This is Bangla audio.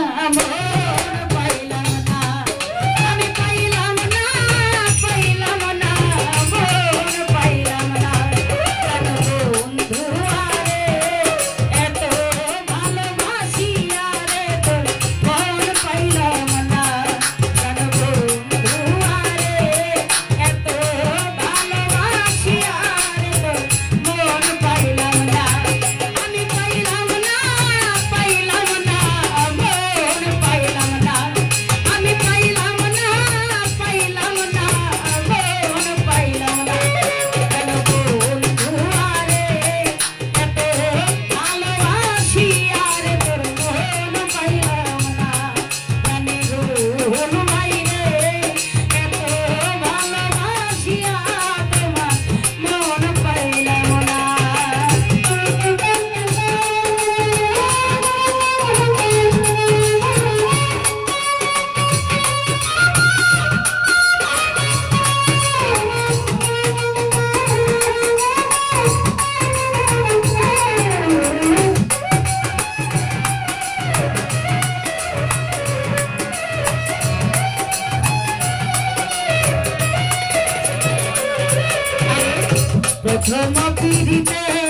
মন প্রথম পিড়িতে